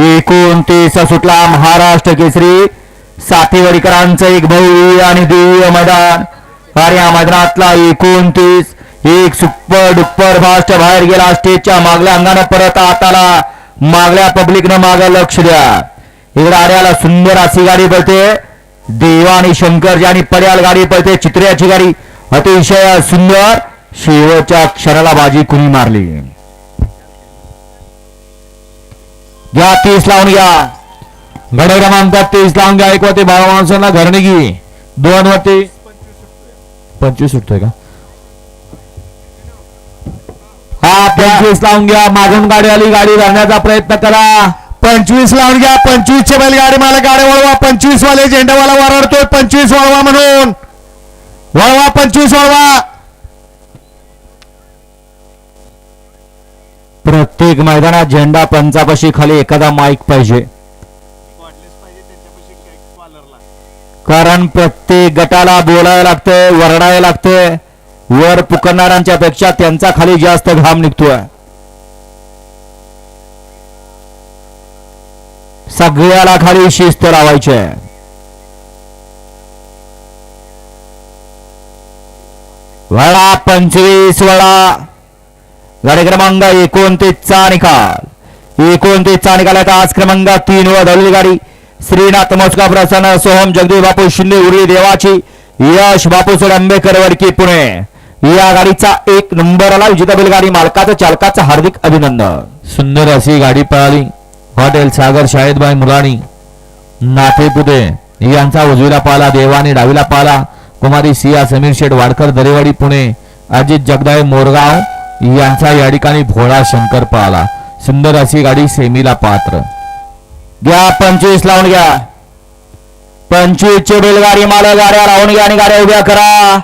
एकोणतीसचा सुटला महाराष्ट्र केसरी. सातेवाडीकरांचं एक भव्य आणि दिव्य मैदान. आणि या मैदानातला एकोणतीस. एक सुपर डुप्पर फास्ट बाहेर गेला. स्टेजच्या मागल्या अंगानं परत आत आला मागल्या पब्लिकनं माग लक्ष द्या. इकडे आर्याला सुंदर अशी गाडी पळते. देवा आणि शंकरजी आणि पड्याल गाडी पळते. चित्र्याची गाडी. अतिशय सुंदर. शेवटच्या क्षणाला बाजी कुणी मारली? घ्या तीस लावून घ्या. गड क्रमांक तीस लावून घ्या. एक वरती बारा माणसांना घरणगी दोन वरती. पंचवीस सुटतोय का? हा पंचवीस लावून घ्या. मागून गाडी आली गाडी धरण्याचा प्रयत्न करा. पंचवीस लावून घ्या. पंचवीस चे बैलगाडी मला गाडी वळवा. पंचवीस वाले झेंडावाला वरडतोय. पंचवीस वळवा म्हणून. वळवा पंचवीस वळवा. प्रत्येक मैदानात झेंडा पंचापाशी खाली एखादा माईक पाहिजे. कारण प्रत्येक गटाला बोलायला लागतंय वरडायला लागतंय. वर पुकारणाऱ्यांच्या पेक्षा त्यांचा खाली जास्त घाम निघतोय. सगळ्याला खाली शिस्त लावायचे. वडा पंचवीस वडा गाडी क्रमांक एकोणतीसचा निकाल एकोणतीसचा निकाल आहे आज क्रमांक तीन वर धावलेली गाडी श्रीनाथ मोस्का प्रसन्न सोहम जगदीश बापू शिंदे उरी देवाची यश बापू आंबेकर वडकी पुणे या गाडीचा एक नंबर आला. विजेता बैलगाडी मालकाचं चालकाचं हार्दिक अभिनंदन. सुंदर अशी गाडी पळाली. हॉटेल सागर शाहिदबाई मुलानी नाथे पुदे यांचा उजवीला पाला देवानी डावीला पाला. कुमारी सिया समीर शेठ वाडकर दरेवाडी पुणे अजित जगदाय मोरगाव यांचा या ठिकाणी भोळा शंकर पळाला सुंदर अशी गाडी सेमीला पात्र. घ्या पंचवीस लावून घ्या. पंचवीस चे बैलगाडी मालगाड्या लावून घ्या आणि गाड्या उभ्या करा.